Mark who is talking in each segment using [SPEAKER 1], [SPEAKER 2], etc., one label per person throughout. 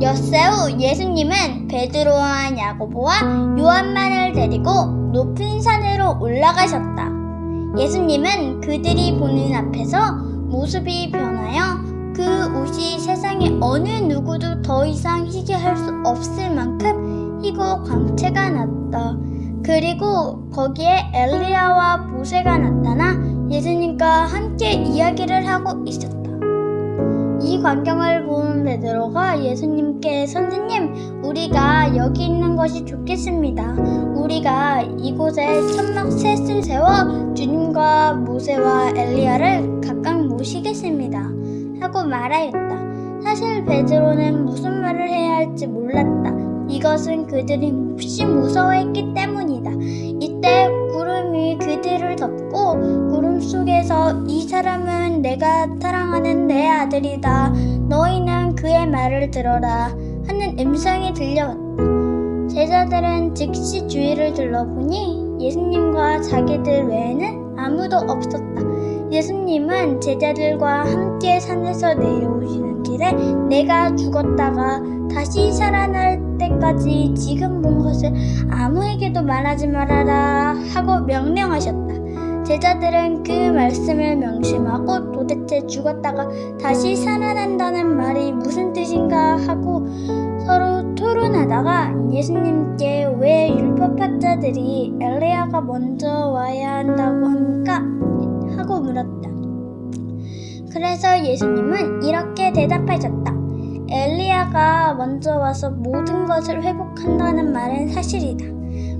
[SPEAKER 1] 엿새우 예수님은 베드로와 야고보와 요한만을 데리고 높은 산으로 올라가셨다. 예수님은 그들이 보는 앞에서 모습이 변하여 그 옷이 세상에 어느 누구도 더 이상 희게 할 수 없을 만큼 희고 광채가 났다. 그리고 거기에 엘리야와 모세가 나타나 예수님과 함께 이야기를 하고 있었다. 이 광경을 본 베드로가 예수님께 선생님, 우리가 여기 있는 것이 좋겠습니다. 우리가 이곳에 천막 셋을 세워 주님과 모세와 엘리야를 각각 모시겠습니다. 하고 말하였다. 사실 베드로는 무슨 말을 해야 할지 몰랐다. 이것은 그들이 몹시 무서워했기 때문이 내가 사랑하는 내 아들이다. 너희는 그의 말을 들어라. 하는 음성이 들려왔다. 제자들은 즉시 주위를 둘러보니 예수님과 자기들 외에는 아무도 없었다. 예수님은 제자들과 함께 산에서 내려오시는 길에 내가 죽었다가 다시 살아날 때까지 지금 본 것을 아무에게도 말하지 말아라 하고 명령하셨다. 제자들은 그 말씀을 명심하고 죽었다가 다시 살아난다는 말이 무슨 뜻인가 하고 서로 토론하다가 예수님께 왜 율법학자들이 엘리야가 먼저 와야 한다고 합니까? 하고 물었다. 그래서 예수님은 이렇게 대답하셨다. 엘리야가 먼저 와서 모든 것을 회복한다는 말은 사실이다.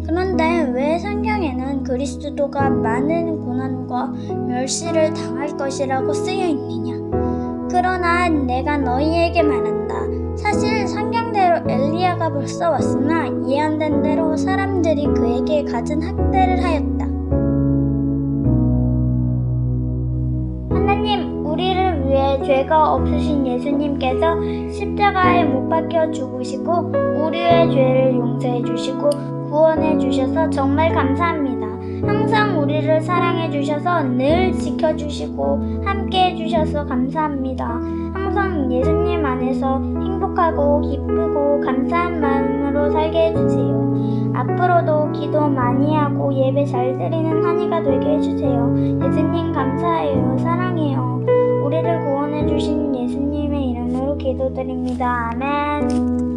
[SPEAKER 1] 그런데 왜 성경에는 그리스도가 많은 고난과 멸시를 당할 것이라고 쓰여 있느냐? 그러나 내가 너희에게 말한다. 사실 성경대로 엘리야가 벌써 왔으나 예언된 대로 사람들이 그에게 갖은 학대를 하였다. 죄가 없으신 예수님께서 십자가에 못 박혀 죽으시고 우리의 죄를 용서해 주시고 구원해 주셔서 정말 감사합니다. 항상 우리를 사랑해 주셔서 늘 지켜 주시고 함께 해 주셔서 감사합니다. 항상 예수님 안에서 행복하고 기쁘고 감사한 마음으로 살게 해 주세요. 앞으로도 기도 많이 하고 예배 잘 드리는 한이가 되게 해주세요. 예수님 감사해요. 사랑해요. 우리를 구원해 주신 예수님의 이름으로 기도드립니다. 아멘.